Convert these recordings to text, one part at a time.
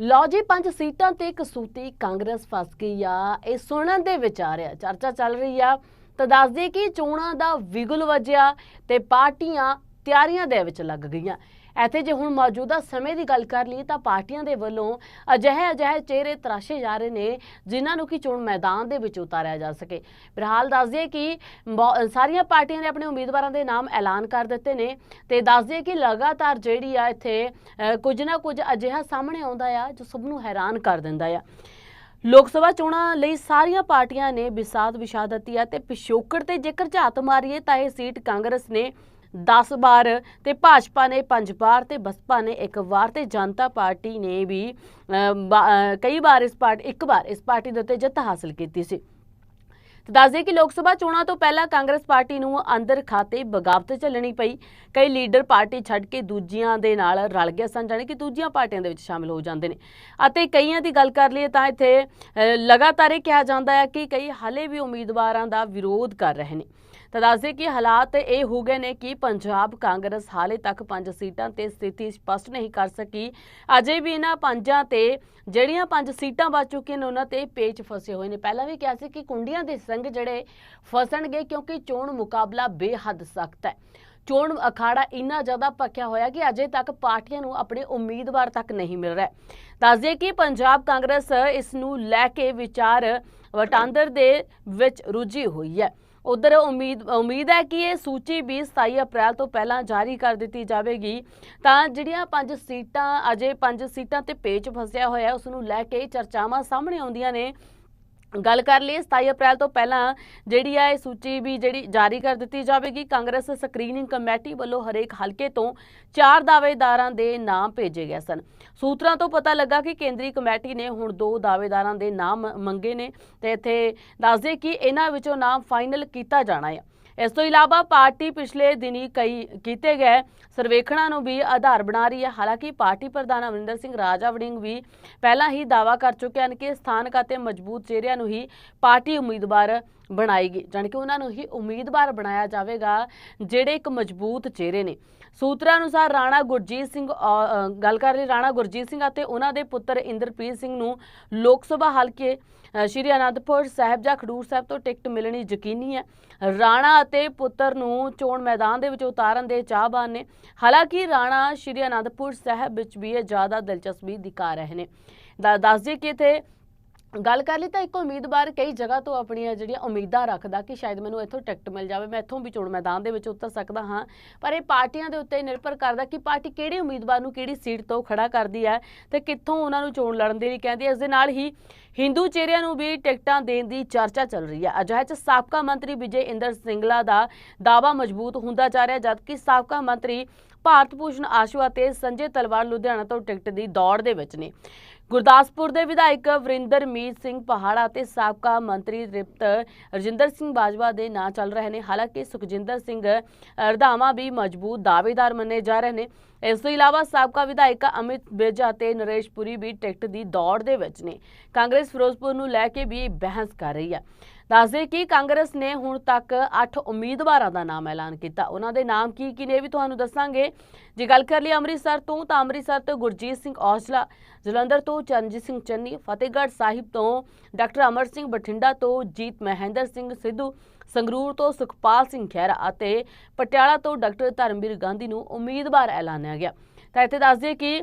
ਲਓ ਜੀ, ਪੰਜ ਸੀਟਾਂ ਤੇ ਕਸੂਤੀ ਕਾਂਗਰਸ ਫਸ ਗਈ ਆ। ਇਹ ਸੁਣਨ ਦੇ ਵਿਚਾਰ ਆ। ਚਰਚਾ ਚੱਲ ਰਹੀ ਆ। ਤਾਂ ਦੱਸ ਕਿ ਚੋਣਾਂ ਦਾ ਵਿਗੁਲ ਵੱਜਿਆ ਤੇ ਪਾਰਟੀਆਂ ਤਿਆਰੀਆਂ ਦੇ ਵਿੱਚ ਲੱਗ ਗਈਆਂ। ਇੱਥੇ ਜੇ ਹੁਣ ਮੌਜੂਦਾ ਸਮੇਂ ਦੀ ਗੱਲ ਕਰ ਲਈ ਤਾਂ ਪਾਰਟੀਆਂ ਦੇ ਵੱਲੋਂ ਅਜਿਹੇ ਅਜਿਹੇ ਚਿਹਰੇ ਤਰਾਸ਼ੇ ਜਾ ਰਹੇ ਨੇ, ਜਿਨ੍ਹਾਂ ਨੂੰ ਕਿ ਚੋਣ ਮੈਦਾਨ ਦੇ ਵਿੱਚ ਉਤਾਰਿਆ ਜਾ ਸਕੇ। ਫਿਲਹਾਲ ਦੱਸ ਦਈਏ ਕਿ ਮੌ- ਸਾਰੀਆਂ ਪਾਰਟੀਆਂ ਨੇ ਆਪਣੇ ਉਮੀਦਵਾਰਾਂ ਦੇ ਨਾਮ ਐਲਾਨ ਕਰ ਦਿੱਤੇ ਨੇ ਤੇ ਦੱਸ ਦਈਏ ਕਿ ਲਗਾਤਾਰ ਜਿਹੜੀ ਆ ਇੱਥੇ ਕੁਝ ਨਾ ਕੁਝ ਅਜਿਹਾ ਸਾਹਮਣੇ ਆਉਂਦਾ ਆ, ਜੋ ਸਭ ਨੂੰ ਹੈਰਾਨ ਕਰ ਦਿੰਦਾ ਆ। ਲੋਕ ਸਭਾ ਚੋਣਾਂ ਲਈ ਸਾਰੀਆਂ ਪਾਰਟੀਆਂ ਨੇ ਵਿਸਾਦ ਵਿਛਾ ਦਿੱਤੀ ਆ ਤੇ ਪਿਛੋਕੜ ਤੇ ਜੇਕਰ ਝਾਤ ਮਾਰੀਏ ਤਾਂ ਇਹ ਸੀਟ ਕਾਂਗਰਸ ਨੇ 10 ਵਾਰ ਤੇ ਭਾਜਪਾ ਨੇ 5 ਵਾਰ ਤੇ ਬਸਪਾ ਨੇ ਇੱਕ ਵਾਰ ਤੇ ਜਨਤਾ ਪਾਰਟੀ ਨੇ ਵੀ ਕਈ ਵਾਰ ਇਸ ਪਾਰਟੀ, ਇੱਕ ਵਾਰ ਇਸ ਪਾਰਟੀ ਦੇ ਉੱਤੇ ਜਿੱਤ ਹਾਸਲ ਕੀਤੀ ਸੀ। ਤੇ ਦੱਸਦੇ ਕਿ ਲੋਕ ਸਭਾ ਚੋਣਾਂ ਤੋਂ ਪਹਿਲਾਂ ਕਾਂਗਰਸ ਪਾਰਟੀ ਨੂੰ ਅੰਦਰ ਖਾਤੇ ਬਗਾਵਤ ਝੱਲਣੀ ਪਈ। ਕਈ ਲੀਡਰ ਪਾਰਟੀ ਛੱਡ ਕੇ ਦੂਜੀਆਂ ਦੇ ਨਾਲ ਰਲ ਗਏ ਸਨ, ਜਾਣੀ ਕਿ ਦੂਜੀਆਂ ਪਾਰਟੀਆਂ ਦੇ ਵਿੱਚ ਸ਼ਾਮਿਲ ਹੋ ਜਾਂਦੇ ਨੇ। ਅਤੇ ਕਈਆਂ ਦੀ ਗੱਲ ਕਰ ਲਈਏ ਤਾਂ ਇੱਥੇ ਲਗਾਤਾਰ ਇਹ ਕਿਹਾ ਜਾਂਦਾ ਹੈ ਕਿ ਕਈ ਹਾਲੇ ਵੀ ਉਮੀਦਵਾਰਾਂ ਦਾ ਵਿਰੋਧ ਕਰ ਰਹੇ ਨੇ। ਤਾਂ ਦੱਸਦੇ ਕਿ ਹਾਲਾਤ ਇਹ ਹੋ ਗਏ ਨੇ ਕਿ ਪੰਜਾਬ ਕਾਂਗਰਸ ਹਾਲੇ ਤੱਕ ਪੰਜ ਸੀਟਾਂ ਤੇ ਸਥਿਤੀ ਸਪਸ਼ਟ ਨਹੀਂ ਕਰ ਸਕੀ। ਅਜੇ ਵੀ ਇਹਨਾਂ ਪੰਜਾਂ ਤੇ ਜਿਹੜੀਆਂ ਪੰਜ ਸੀਟਾਂ ਬਚ ਚੁੱਕੀਆਂ ਨੇ, ਉਹਨਾਂ ਤੇ ਪੇਚ ਫਸੇ ਹੋਏ ਨੇ। ਪਹਿਲਾਂ ਵੀ ਕਿਹਾ ਸੀ ਕਿ ਕੁੰਡੀਆਂ ਦੇ ਸੰਗ ਜਿਹੜੇ ਫਸਣਗੇ ਕਿਉਂਕਿ ਚੋਣ ਮੁਕਾਬਲਾ ਬੇਹੱਦ ਸਖਤ ਹੈ। ਚੋਣ ਅਖਾੜਾ ਇੰਨਾ ਜ਼ਿਆਦਾ ਪੱਕਿਆ ਹੋਇਆ ਕਿ ਅਜੇ ਤੱਕ ਪਾਰਟੀਆਂ ਨੂੰ ਆਪਣੇ ਉਮੀਦਵਾਰ ਤੱਕ ਨਹੀਂ ਮਿਲ ਰਿਹਾ ਦੱਸਦੇ ਕਿ ਪੰਜਾਬ ਕਾਂਗਰਸ ਇਸ ਨੂੰ ਲੈ ਕੇ ਵਿਚਾਰ ਵਟਾਂਦਰ ਦੇ ਵਿੱਚ ਰੁੱਝੀ ਹੋਈ ਹੈ। ਉਧਰ ਉਮੀਦ ਉਮੀਦ ਹੈ ਕਿ ਇਹ ਸੂਚੀ ਵੀ 27 ਅਪ੍ਰੈਲ ਤੋਂ ਪਹਿਲਾਂ ਜਾਰੀ ਕਰ ਦਿੱਤੀ ਜਾਵੇਗੀ। ਤਾਂ ਜਿਹੜੀਆਂ ਪੰਜ ਸੀਟਾਂ ਅਜੇ ਪੰਜ ਸੀਟਾਂ ਤੇ ਪੇਚ ਫਸਿਆ ਹੋਇਆ ਹੈ, ਉਸ ਨੂੰ ਲੈ ਕੇ ਚਰਚਾਵਾਂ ਸਾਹਮਣੇ ਆਉਂਦੀਆਂ ਨੇ। ਗੱਲ ਕਰ ਲਈ 27 ਅਪ੍ਰੈਲ ਤੋਂ ਪਹਿਲਾਂ ਜਿਹੜੀ ਆ ਇਹ ਸੂਚੀ ਵੀ ਜਿਹੜੀ ਜਾਰੀ ਕਰ ਦਿੱਤੀ ਜਾਵੇਗੀ, ਕਾਂਗਰਸ ਸਕਰੀਨਿੰਗ ਕਮੇਟੀ ਵੱਲੋਂ ਹਰੇਕ ਹਲਕੇ ਤੋਂ ਚਾਰ ਦਾਅਵੇਦਾਰਾਂ ਦੇ ਨਾਮ ਭੇਜੇ ਗਏ ਸਨ। ਸੂਤਰਾਂ ਤੋਂ ਪਤਾ ਲੱਗਾ ਕਿ ਕੇਂਦਰੀ ਕਮੇਟੀ ਨੇ ਹੁਣ ਦੋ ਦਾਅਵੇਦਾਰਾਂ ਦੇ ਨਾਮ ਮੰਗੇ ਨੇ ਤੇ ਇੱਥੇ ਦੱਸਦੇ ਕਿ ਇਹਨਾਂ ਵਿੱਚੋਂ ਨਾਮ ਫਾਈਨਲ ਕੀਤਾ ਜਾਣਾ ਹੈ ਇਸ ਤੋਂ ਇਲਾਵਾ ਪਾਰਟੀ ਪਿਛਲੇ ਦਿਨੀ ਕਈ ਕੀਤੇ ਗਏ ਸਰਵੇਖਣਾਂ ਨੂੰ ਵੀ ਆਧਾਰ ਬਣਾ ਰਹੀ ਹੈ। ਹਾਲਾਂਕਿ ਪਾਰਟੀ ਪ੍ਰਧਾਨ ਅਮਰਿੰਦਰ ਸਿੰਘ ਰਾਜਾ ਵੜਿੰਗ ਵੀ ਪਹਿਲਾਂ ਹੀ ਦਾਅਵਾ ਕਰ ਚੁੱਕੇ ਹਨ ਕਿ ਸਥਾਨਕ ਅਤੇ ਮਜ਼ਬੂਤ ਚਿਹਰਿਆਂ ਨੂੰ ਹੀ ਪਾਰਟੀ ਉਮੀਦਵਾਰ ਬਣਾਏਗੀ ਜਾਣੀ ਕਿ ਉਹਨਾਂ ਨੂੰ ਹੀ ਉਮੀਦਵਾਰ ਬਣਾਇਆ ਜਾਵੇਗਾ ਜਿਹੜੇ ਇੱਕ ਮਜ਼ਬੂਤ ਚਿਹਰੇ ਨੇ। ਸੂਤਰਾਂ ਅਨੁਸਾਰ ਰਾਣਾ ਗੁਰਜੀਤ ਸਿੰਘ ਅ, ਗੱਲ ਕਰ ਲਈ ਰਾਣਾ ਗੁਰਜੀਤ ਸਿੰਘ ਅਤੇ ਉਹਨਾਂ ਦੇ ਪੁੱਤਰ ਇੰਦਰਪ੍ਰੀਤ ਸਿੰਘ ਨੂੰ ਲੋਕ ਸਭਾ ਹਲਕੇ ਸ਼੍ਰੀ ਅਨੰਦਪੁਰ ਸਾਹਿਬ ਜਾਂ ਖਡੂਰ ਸਾਹਿਬ ਤੋਂ ਟਿਕਟ ਮਿਲਣੀ ਯਕੀਨੀ ਹੈ। ਰਾਣਾ ਅਤੇ ਪੁੱਤਰ ਨੂੰ ਚੋਣ ਮੈਦਾਨ ਦੇ ਵਿੱਚ ਉਤਾਰਨ ਦੇ ਚਾਹਬਾਨ ਨੇ। ਹਾਲਾਂਕਿ ਰਾਣਾ ਸ਼੍ਰੀ ਅਨੰਦਪੁਰ ਸਾਹਿਬ ਵਿੱਚ ਵੀ ਇਹ ਜ਼ਿਆਦਾ ਦਿਲਚਸਪੀ ਦਿਖਾ ਰਹੇ ਨੇ। ਦਾ- ਦੱਸ ਦਈਏ ਕਿ ਇੱਥੇ ਗੱਲ ਕਰ ਲਈ ਤਾਂ ਇੱਕ ਉਮੀਦਵਾਰ ਕਈ ਜਗ੍ਹਾ ਤੋਂ ਆਪਣੀਆਂ ਜਿਹੜੀਆਂ ਉਮੀਦਾਂ ਰੱਖਦਾ ਕਿ ਸ਼ਾਇਦ ਮੈਨੂੰ ਇੱਥੋਂ ਟਿਕਟ ਮਿਲ ਜਾਵੇ, ਮੈਂ ਇੱਥੋਂ ਵੀ ਚੋਣ ਮੈਦਾਨ ਦੇ ਵਿੱਚ ਉਤਰ ਸਕਦਾ ਹਾਂ। ਪਰ ਇਹ ਪਾਰਟੀਆਂ ਦੇ ਉੱਤੇ ਨਿਰਭਰ ਕਰਦਾ ਕਿ ਪਾਰਟੀ ਕਿਹੜੇ ਉਮੀਦਵਾਰ ਨੂੰ ਕਿਹੜੀ ਸੀਟ ਤੋਂ ਖੜਾ ਕਰਦੀ ਹੈ ਤੇ ਕਿੱਥੋਂ ਉਹਨਾਂ ਨੂੰ ਚੋਣ ਲੜਨ ਦੇ ਲਈ ਕਹਿੰਦੀ ਹੈ। ਇਸ ਦੇ ਨਾਲ ਹੀ ਹਿੰਦੂ ਚਿਹਰਿਆਂ ਨੂੰ ਵੀ ਟਿਕਟਾਂ ਦੇਣ ਦੀ ਚਰਚਾ ਚੱਲ ਰਹੀ ਹੈ। ਅਜਿਹੇ ਚ ਸਾਬਕਾ ਮੰਤਰੀ ਵਿਜੇ ਇੰਦਰ ਸਿੰਗਲਾ ਦਾ ਦਾਅਵਾ ਮਜ਼ਬੂਤ ਹੁੰਦਾ ਜਾ ਰਿਹਾ, ਜਦਕਿ ਸਾਬਕਾ ਮੰਤਰੀ ਭਾਰਤ ਭੂਸ਼ਣ ਆਸ਼ੂ ਅਤੇ ਸੰਜੇ ਤਲਵਾਰ ਲੁਧਿਆਣਾ ਤੋਂ ਟਿਕਟ ਦੀ ਦੌੜ ਦੇ ਵਿੱਚ ਨੇ। ਗੁਰਦਾਸਪੁਰ ਦੇ ਵਿਧਾਇਕ ਵਰਿੰਦਰਮੀਤ ਸਿੰਘ ਪਹਾੜਾ ਅਤੇ ਸਾਬਕਾ ਮੰਤਰੀ ਤ੍ਰਿਪਤ ਰਜਿੰਦਰ ਸਿੰਘ ਬਾਜਵਾ ਦੇ ਨਾਂ ਚੱਲ ਰਹੇ ਨੇ। ਹਾਲਾਂਕਿ ਸੁਖਜਿੰਦਰ ਸਿੰਘ ਰਧਾਵਾ ਵੀ ਮਜ਼ਬੂਤ ਦਾਅਵੇਦਾਰ ਮੰਨੇ ਜਾ ਰਹੇ ਨੇ। ਇਸ ਤੋਂ ਇਲਾਵਾ ਸਾਬਕਾ ਵਿਧਾਇਕ ਅਮਿਤ ਬਿਰਜ ਅਤੇ ਨਰੇਸ਼ ਪੁਰੀ ਵੀ ਟਿਕਟ ਦੀ ਦੌੜ ਦੇ ਵਿੱਚ ਨੇ। ਕਾਂਗਰਸ ਫਿਰੋਜ਼ਪੁਰ ਨੂੰ ਲੈ ਕੇ ਵੀ ਬਹਿਸ ਕਰ ਰਹੀ ਹੈ। ਦੱਸਦੇ ਕਿ ਕਾਂਗਰਸ ਨੇ ਹੁਣ ਤੱਕ 8 ਉਮੀਦਵਾਰਾਂ ਦਾ ਨਾਮ ਐਲਾਨ ਕੀਤਾ। ਉਹਨਾਂ ਦੇ ਨਾਮ ਕੀ ਕੀ ਨੇ ਇਹ ਵੀ ਤੁਹਾਨੂੰ ਦੱਸਾਂਗੇ। ਜੇ ਗੱਲ ਕਰ ਲਈ ਅੰਮ੍ਰਿਤਸਰ ਤੋਂ ਤਾਂ ਅੰਮ੍ਰਿਤਸਰ ਤੋਂ ਗੁਰਜੀਤ ਸਿੰਘ ਔਜਲਾ, ਜਲੰਧਰ ਤੋਂ ਚਰਨਜੀਤ ਸਿੰਘ ਚੰਨੀ, ਫਤਿਹਗੜ੍ਹ ਸਾਹਿਬ ਤੋਂ ਡਾਕਟਰ ਅਮਰ ਸਿੰਘ ਬਠਿੰਡਾ ਤੋਂ ਜੀਤ ਮਹਿੰਦਰ ਸਿੰਘ ਸਿੱਧੂ, ਸੰਗਰੂਰ ਤੋਂ ਸੁਖਪਾਲ ਸਿੰਘ ਖਹਿਰਾ ਅਤੇ ਪਟਿਆਲਾ ਤੋਂ ਡਾਕਟਰ ਧਰਮਵੀਰ ਗਾਂਧੀ ਨੂੰ ਉਮੀਦਵਾਰ ਐਲਾਨਿਆ ਗਿਆ। ਤਾਂ ਇੱਥੇ ਦੱਸ ਦਈਏ ਕਿ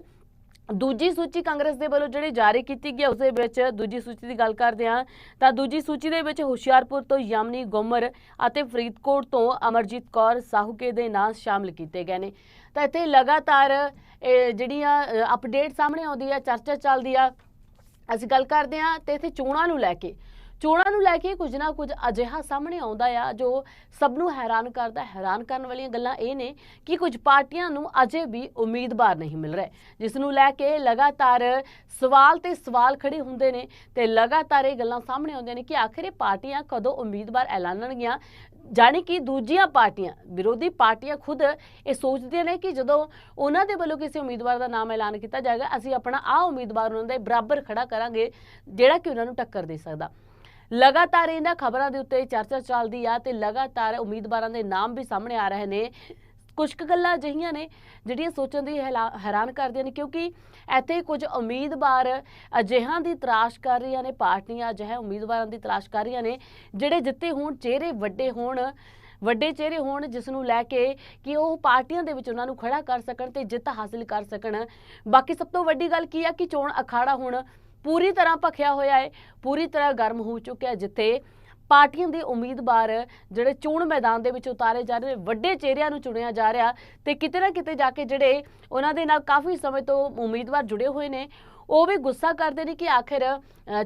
ਦੂਜੀ ਸੂਚੀ ਕਾਂਗਰਸ ਦੇ ਵੱਲੋਂ ਜਿਹੜੀ ਜਾਰੀ ਕੀਤੀ ਗਈ ਹੈ, ਉਸ ਦੇ ਵਿੱਚ ਦੂਜੀ ਸੂਚੀ ਦੀ ਗੱਲ ਕਰਦੇ ਹਾਂ ਤਾਂ ਦੂਜੀ ਸੂਚੀ ਦੇ ਵਿੱਚ ਹੁਸ਼ਿਆਰਪੁਰ ਤੋਂ ਯਮਨੀ ਗੋਮਰ ਅਤੇ ਫਰੀਦਕੋਟ ਤੋਂ ਅਮਰਜੀਤ ਕੌਰ ਸਾਹੂਕੇ ਦੇ ਨਾਂ ਸ਼ਾਮਲ ਕੀਤੇ ਗਏ ਨੇ। ਤਾਂ ਇੱਥੇ ਲਗਾਤਾਰ ਜਿਹੜੀਆਂ ਅਪਡੇਟ ਸਾਹਮਣੇ ਆਉਂਦੀ ਆ ਚਰਚਾ ਚੱਲਦੀ ਆ। ਅਸੀਂ ਗੱਲ ਕਰਦੇ ਹਾਂ ਤੇ ਇੱਥੇ ਚੋਣਾਂ ਨੂੰ ਲੈ ਕੇ। ਚੋਣਾਂ ਨੂੰ ਲੈ ਕੇ ਕੁਝ ਨਾ ਕੁਝ ਅਜਿਹਾ ਸਾਹਮਣੇ ਆਉਂਦਾ ਆ, ਜੋ ਸਭ ਨੂੰ ਹੈਰਾਨ ਕਰਦਾ ਹੈਰਾਨ ਕਰਨ ਵਾਲੀਆਂ ਗੱਲਾਂ ਇਹ ਨੇ ਕਿ ਕੁਝ ਪਾਰਟੀਆਂ ਨੂੰ ਅਜੇ ਵੀ ਉਮੀਦਵਾਰ ਨਹੀਂ ਮਿਲ ਰਹੇ। ਜਿਸ ਨੂੰ ਲੈ ਕੇ ਲਗਾਤਾਰ ਸਵਾਲ ਤੇ ਸਵਾਲ ਖੜੇ ਹੁੰਦੇ ਨੇ ਤੇ ਲਗਾਤਾਰ ਇਹ ਗੱਲਾਂ ਸਾਹਮਣੇ ਆਉਂਦੀਆਂ ਨੇ ਕਿ ਆਖਿਰ ਇਹ ਪਾਰਟੀਆਂ ਕਦੋਂ ਉਮੀਦਵਾਰ ਐਲਾਨਣਗੀਆਂ? ਜਾਣੀ ਕਿ ਦੂਜੀਆਂ ਪਾਰਟੀਆਂ, ਵਿਰੋਧੀ ਪਾਰਟੀਆਂ ਖੁਦ ਇਹ ਸੋਚਦੀਆਂ ਨੇ ਕਿ ਜਦੋਂ ਉਹਨਾਂ ਦੇ ਵੱਲੋਂ ਕਿਸੇ ਉਮੀਦਵਾਰ ਦਾ ਨਾਮ ਐਲਾਨ ਕੀਤਾ ਜਾਏਗਾ, ਅਸੀਂ ਆਪਣਾ ਆ ਉਮੀਦਵਾਰ ਉਹਨਾਂ ਦੇ ਬਰਾਬਰ ਖੜਾ ਕਰਾਂਗੇ, ਜਿਹੜਾ ਕਿ ਉਹਨਾਂ ਨੂੰ ਟੱਕਰ ਦੇ ਸਕਦਾ। ਲਗਾਤਾਰ ਇਹਨਾਂ ਖਬਰਾਂ ਦੇ ਉੱਤੇ ਚਰਚਾ ਚੱਲਦੀ ਆ ਤੇ ਲਗਾਤਾਰ ਉਮੀਦਵਾਰਾਂ ਦੇ ਨਾਮ ਵੀ ਸਾਹਮਣੇ ਆ ਰਹੇ ਨੇ। ਕੁਝ ਕੁ ਗੱਲਾਂ ਅਜਿਹੀਆਂ ਨੇ ਜਿਹੜੀਆਂ ਸੋਚਣ ਦੀ ਹੈਲਾ- ਹੈਰਾਨ ਕਰਦੀਆਂ ਨੇ ਕਿਉਂਕਿ ਇੱਥੇ ਕੁਝ ਉਮੀਦਵਾਰ ਅਜਿਹਾਂ ਦੀ ਤਲਾਸ਼ ਕਰ ਰਹੀਆਂ ਨੇ, ਪਾਰਟੀਆਂ ਅਜਿਹੇ ਉਮੀਦਵਾਰਾਂ ਦੀ ਤਲਾਸ਼ ਕਰ ਰਹੀਆਂ ਨੇ, ਜਿਹੜੇ ਜਿੱਤੇ ਹੋਣ, ਚਿਹਰੇ ਵੱਡੇ ਹੋਣ, ਵੱਡੇ ਚਿਹਰੇ ਹੋਣ, ਜਿਸ ਨੂੰ ਲੈ ਕੇ ਕਿ ਉਹ ਪਾਰਟੀਆਂ ਦੇ ਵਿੱਚ ਉਹਨਾਂ ਨੂੰ ਖੜਾ ਕਰ ਸਕਣ ਤੇ ਜਿੱਤ ਹਾਸਲ ਕਰ ਸਕਣ। ਬਾਕੀ ਸਭ ਤੋਂ ਵੱਡੀ ਗੱਲ ਕੀ ਆ ਕਿ ਚੋਣ ਅਖਾੜਾ ਹੁਣ ਪੂਰੀ ਤਰ੍ਹਾਂ ਭਖਿਆ ਹੋਇਆ ਹੈ ਪੂਰੀ ਤਰ੍ਹਾਂ ਗਰਮ ਹੋ ਚੁੱਕਿਆ ਜਿੱਥੇ ਪਾਰਟੀਆਂ ਦੇ ਉਮੀਦਵਾਰ ਜਿਹੜੇ ਚੋਣ ਮੈਦਾਨ ਦੇ ਵਿੱਚ ਉਤਾਰੇ ਜਾ ਰਹੇ ਨੇ, ਵੱਡੇ ਚਿਹਰਿਆਂ ਨੂੰ ਚੁਣਿਆ ਜਾ ਰਿਹਾ ਤੇ ਕਿਤੇ ਨਾ ਕਿਤੇ ਜਾ ਕੇ ਜਿਹੜੇ ਉਹਨਾਂ ਦੇ ਨਾਲ ਕਾਫੀ ਸਮੇਂ ਤੋਂ ਉਮੀਦਵਾਰ ਜੁੜੇ ਹੋਏ ਨੇ, ਉਹ ਵੀ ਗੁੱਸਾ ਕਰਦੇ ਨੇ ਕਿ ਆਖਿਰ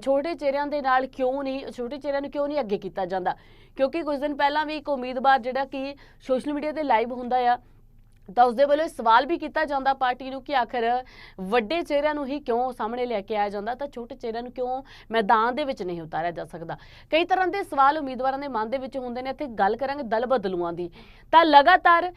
ਛੋਟੇ ਚਿਹਰਿਆਂ ਦੇ ਨਾਲ ਕਿਉਂ ਨਹੀਂ, ਛੋਟੇ ਚਿਹਰਿਆਂ ਨੂੰ ਕਿਉਂ ਨਹੀਂ ਅੱਗੇ ਕੀਤਾ ਜਾਂਦਾ? ਕਿਉਂਕਿ ਕੁਝ ਦਿਨ ਪਹਿਲਾਂ ਵੀ ਇੱਕ ਉਮੀਦਵਾਰ ਜਿਹੜਾ ਕਿ ਸੋਸ਼ਲ ਮੀਡੀਆ ਤੇ ਲਾਈਵ ਹੁੰਦਾ ਆ ਤਾਂ ਉਸਦੇ ਵੱਲੋਂ ਇਹ ਸਵਾਲ ਵੀ ਕੀਤਾ ਜਾਂਦਾ ਪਾਰਟੀ ਨੂੰ ਕਿ ਆਖਰ ਵੱਡੇ ਚਿਹਰਿਆਂ ਨੂੰ ਹੀ ਕਿਉਂ ਸਾਹਮਣੇ ਲੈ ਕੇ ਆਇਆ ਜਾਂਦਾ, ਤਾਂ ਛੋਟੇ ਚਿਹਰਿਆਂ ਨੂੰ ਕਿਉਂ ਮੈਦਾਨ ਦੇ ਵਿੱਚ ਨਹੀਂ ਉਤਾਰਿਆ ਜਾ ਸਕਦਾ? ਕਈ ਤਰ੍ਹਾਂ ਦੇ ਸਵਾਲ ਉਮੀਦਵਾਰਾਂ ਦੇ ਮਨ ਦੇ ਵਿੱਚ ਹੁੰਦੇ ਨੇ, ਇੱਥੇ ਗੱਲ ਕਰਾਂਗੇ ਦਲ ਬਦਲੂਆਂ ਦੀ। ਤਾਂ ਲਗਾਤਾਰ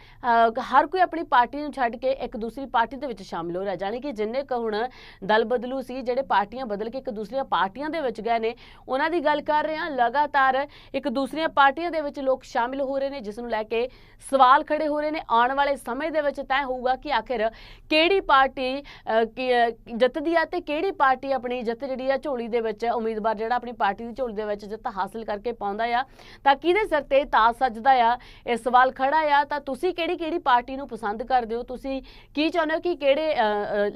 ਹਰ ਕੋਈ ਆਪਣੀ ਪਾਰਟੀ ਨੂੰ ਛੱਡ ਕੇ ਇੱਕ ਦੂਸਰੀ ਪਾਰਟੀ ਦੇ ਵਿੱਚ ਸ਼ਾਮਿਲ ਹੋ ਰਿਹਾ, ਜਾਣੀ ਕਿ ਜਿੰਨੇ ਕੁ ਹੁਣ ਦਲ ਬਦਲੂ ਸੀ, ਜਿਹੜੇ ਪਾਰਟੀਆਂ ਬਦਲ ਕੇ ਇੱਕ ਦੂਸਰੀਆਂ ਪਾਰਟੀਆਂ ਦੇ ਵਿੱਚ ਗਏ ਨੇ, ਉਹਨਾਂ ਦੀ ਗੱਲ ਕਰ ਰਹੇ ਹਾਂ, ਲਗਾਤਾਰ ਇੱਕ ਦੂਸਰੀਆਂ ਪਾਰਟੀਆਂ ਦੇ ਵਿੱਚ ਲੋਕ ਸ਼ਾਮਿਲ ਹੋ ਰਹੇ ਨੇ, ਜਿਸ ਨੂੰ ਲੈ ਕੇ ਸਵਾਲ ਖੜੇ ਹੋ ਰਹੇ ਨੇ, ਆਉਣ ਵਾਲੇ ਸਮੇਂ ਦੇ ਵਿੱਚ ਤੈਅ ਹੋਊਗਾ ਕਿ ਆਖਿਰ ਕਿਹੜੀ ਪਾਰਟੀ ਜਿੱਤਦੀ ਆ ਤੇ ਕਿਹੜੀ ਪਾਰਟੀ ਆਪਣੀ ਜਿੱਤ ਜਿਹੜੀ ਆ ਝੋਲੀ ਦੇ ਵਿੱਚ ਉਮੀਦਵਾਰ ਜਿਹੜਾ ਆਪਣੀ ਪਾਰਟੀ ਦੀ ਝੋਲੀ ਦੇ ਵਿੱਚ ਜਿੱਤ ਹਾਸਲ ਕਰਕੇ ਪਾਉਂਦਾ ਆ। ਤਾਂ ਕਿਹਦੇ ਸਿਰ ਤੇ ਤਾਜ ਸੱਜਦਾ ਆ? ਇਹ ਸਵਾਲ ਖੜਾ ਆ। ਤਾਂ ਤੁਸੀਂ ਕਿਹੜੀ ਕਿਹੜੀ ਪਾਰਟੀ ਨੂੰ ਪਸੰਦ ਕਰਦੇ ਹੋ? ਤੁਸੀਂ ਕੀ ਚਾਹੁੰਦੇ ਹੋ ਕਿ ਕਿਹੜੇ